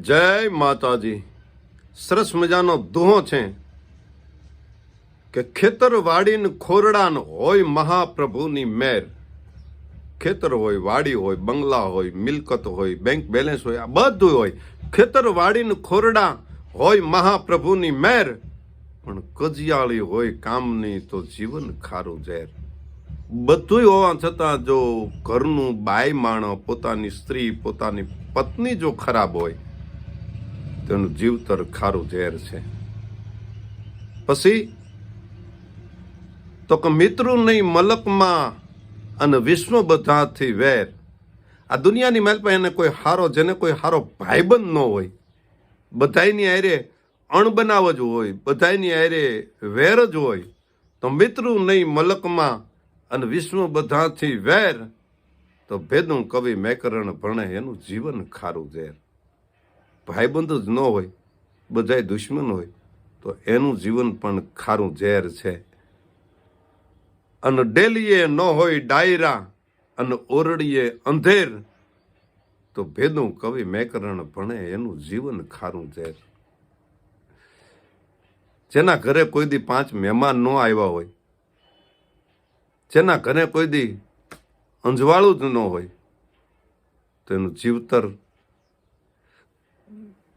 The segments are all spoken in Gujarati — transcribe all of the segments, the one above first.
જય માતાજી. સરસ મજાનો દુહો છે કે ખેતર વાડીને ખોરડાન હોય મહાપ્રભુની મેર. ખેતર હોય, વાડી હોય, બંગલા હોય, મિલકત હોય, બેંક બેલેન્સ હોય, આ બધું હોય. ખેતર વાડીને ખોરડા હોય મહાપ્રભુની મેર. પણ કજિયાળી હોય કામની તો જીવન ખારું ઝેર. બધુંય હોવા છતાં જો ઘરનું બાય માણસ પોતાની સ્ત્રી, પોતાની પત્ની જો ખરાબ હોય તેનું જીવતર ખારું ઝેર છે. પછી, તો કે મિત્રો નહીં મલકમાં અને વિષ્ણુ બધાથી વેર. આ દુનિયાની મેલ પર એને કોઈ હારો, જેને કોઈ હારો ભાઈબંધ ન હોય. બધાયની હારે અણબનાવ જ હોય બધાની હારે વેર જ હોય. તો મિત્રો નહીં મલકમાં અને વિષ્ણુ બધાથી વેર. તો ભેદું કવિ મેકરણ ભણે એનું જીવન ખારું ઝેર. ભાઈબંધ જ ન હોય, બધાય દુશ્મન હોય, તો એનું જીવન પણ ખારું ઝેર છે. અને ડેલીએ ન હોય ડાયરા અને ઓરડીએ અંધેર, તો ભેદું કવિ મેકરણ ભણે એનું જીવન ખારું ઝેર. જેના ઘરે કોઈ દી પાંચ મહેમાન ન આવ્યા હોય, જેના ઘરે કોઈ દી અંજવાળું જ ન હોય, તો એનું જીવતર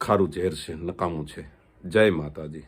ખારું ઝેર છે નકામું છે. જય માતાજી.